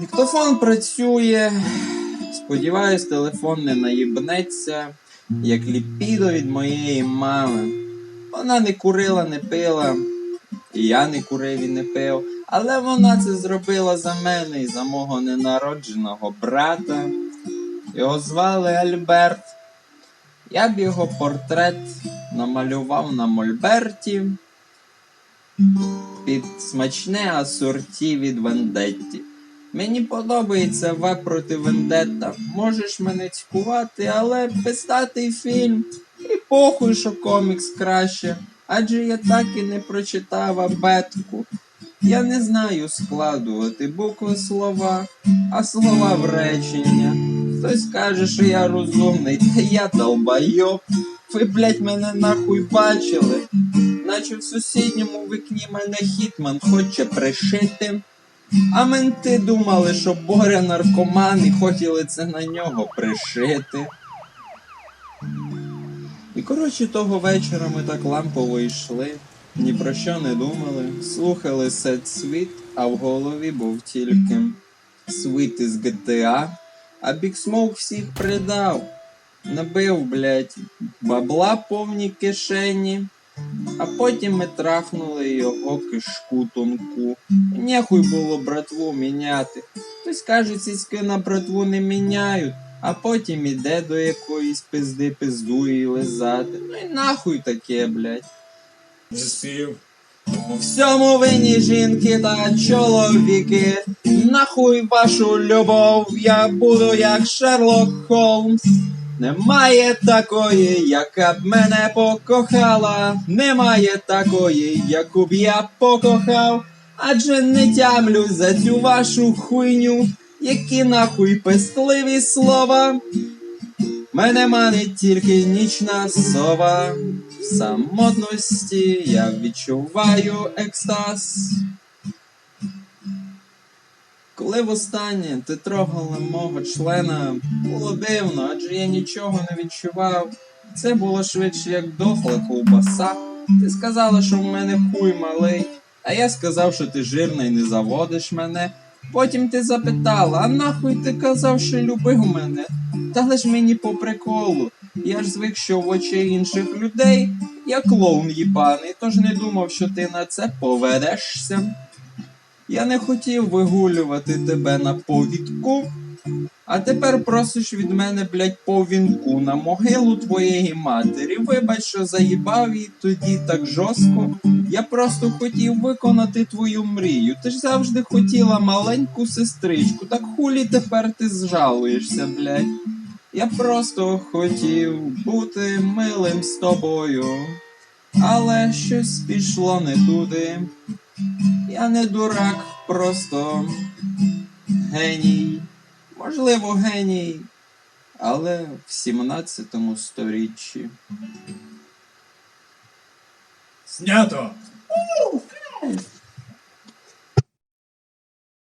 Диктофон працює. Сподіваюсь, телефон не наїбнеться, як ліпідо від моєї мами. Вона не курила, не пила, і я не курив і не пив. Але вона це зробила за мене і за мого ненародженого брата. Його звали Альберт. Я б його портрет намалював на Мольберті під смачне асорті від Вендетті. Мені подобається В проти Вендетта. Можеш мене цькувати, але пистатий фільм. І похуй, що комікс краще. Адже я так і не прочитав абетку. Я не знаю складувати букви слова, а слова в речення. Хтось каже, що я розумний, та я долбайоб. Ви, блять, мене нахуй бачили. Наче в сусідньому вікні мене хітман хоче пришити. А менти думали, що Боря наркоман і хотіли це на нього пришити. І коротше того вечора ми так лампово йшли, ні про що не думали, слухали сет світ, а в голові був тільки світ із GTA, а Smoke всіх придав. Набив, блять, бабла повні кишені, а потім ми трахнули його кишку тонку. Нехуй було братву міняти. Хтось каже, цицьки на братву не міняють, а потім іде до якоїсь пизди пиздує і лизати. Ну і нахуй таке, блять. Вже. У всьому винні жінки та чоловіки. Нахуй вашу любов, я буду як Шерлок Холмс. Немає такої, яка б мене покохала. Немає такої, яку б я покохав. Адже не тямлю за цю вашу хуйню, які нахуй пестливі слова. Мене манить тільки нічна сова. В самотності я відчуваю екстаз. Коли востаннє ти трогала мого члена, було дивно, адже я нічого не відчував. Це було швидше як дохла ковбаса. Ти сказала, що в мене хуй малий, а я сказав, що ти жирна і не заводиш мене. Потім ти запитала, а нахуй ти казав, що любив мене? Та лиш мені по приколу. Я ж звик, що в очі інших людей я клоун їбаний, тож не думав, що ти на це поведешся. Я не хотів вигулювати тебе на повідку, а тепер просиш від мене, блять, повінку на могилу твоєї матері. Вибач, що заїбав її тоді так жорстко. Я просто хотів виконати твою мрію. Ти ж завжди хотіла маленьку сестричку, так хулі тепер ти зжалуєшся, блять. Я просто хотів бути милим з тобою, але щось пішло не туди. Я не дурак, просто геній. Можливо, геній, але в 17 сторіччі. Снято!